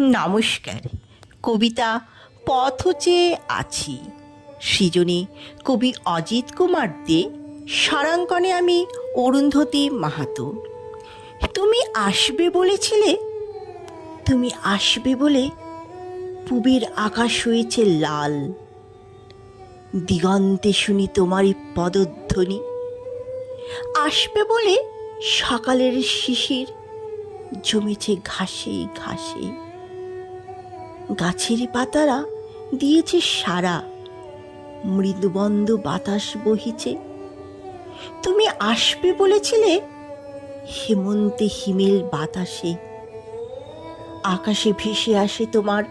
নমস্কার। কবিতা পথ চেয়ে আছি, সৃজনে কবি অজিত কুমার দে, সারাঙ্কনে আমি অরুন্ধতী মাহাতো। তুমি আসবে বলেছিলে, তুমি আসবে বলে পুবের আকাশ হয়েছে লাল। দিগন্তে শুনি তোমারই পদধ্বনি। আসবে বলে সকালের শিশির, জমেছে ঘাসে ঘাসে। গাছের পাতারা দিয়েছে সারা। মৃদুবন্ধ বাতাস বহিছে। তুমি আসবে বলেছিলে? হেমন্তে হিমেল বাতাসে। আকাশে ভেসে আসে তোমার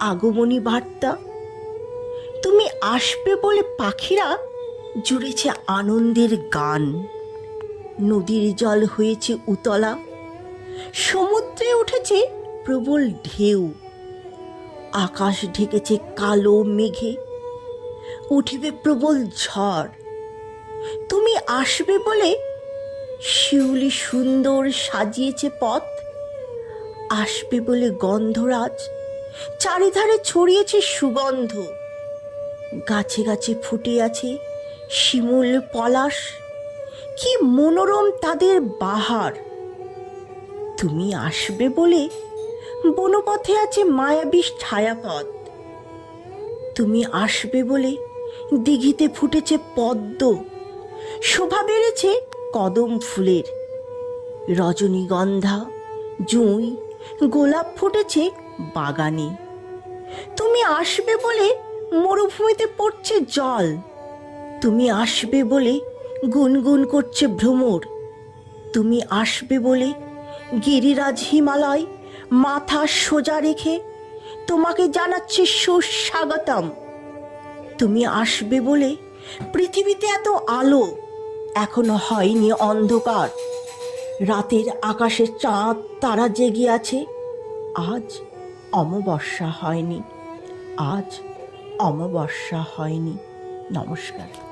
আগমনী বার্তা। তুমি আসবে বলে পাখিরা জুড়েছে আনন্দের গান। নদীর জল হয়েছে উতলা। সমুদ্রে উঠেছে প্রবল ঢেউ। আকাশ ঢেকেছে কালো মেঘে। উঠিবে প্রবল ঝড়। তুমি আসবে বলে শিউলি সুন্দর সাজিয়েছে পথ। আসবে বলে গন্ধরাজ, চারিধারে ছড়িয়েছে সুগন্ধ। গাছে গাছে ফুটে আছে শিমুল পলাশ। কি মনোরম তাদের বাহার। তুমি আসবে বলে বনপথে আছে মায়াবী ছায়াপথ। তুমি আসবে বলে দিঘিতে ফুটেছে পদ্ম। শোভা বেড়েছে কদম ফুলের। রজনীগন্ধা, জুঁই, গোলাপ ফুটেছে বাগানে। তুমি আসবে বলে মরুভূমিতে পড়ছে জল। তুমি আসবে বলে গুনগুন করছে ভ্রমর। তুমি আসবে বলে গিরিরাজ হিমালয় মাথা সোজা রেখে তোমাকে জানাচ্ছি সুস্বাগতম। তুমি আসবে বলে পৃথিবীতে এত আলো এখনও হয়নি অন্ধকার। রাতের আকাশে চাঁদ, তারা জেগে আছে। আজ অমাবস্যা হয়নি। আজ অমাবস্যা হয়নি। নমস্কার।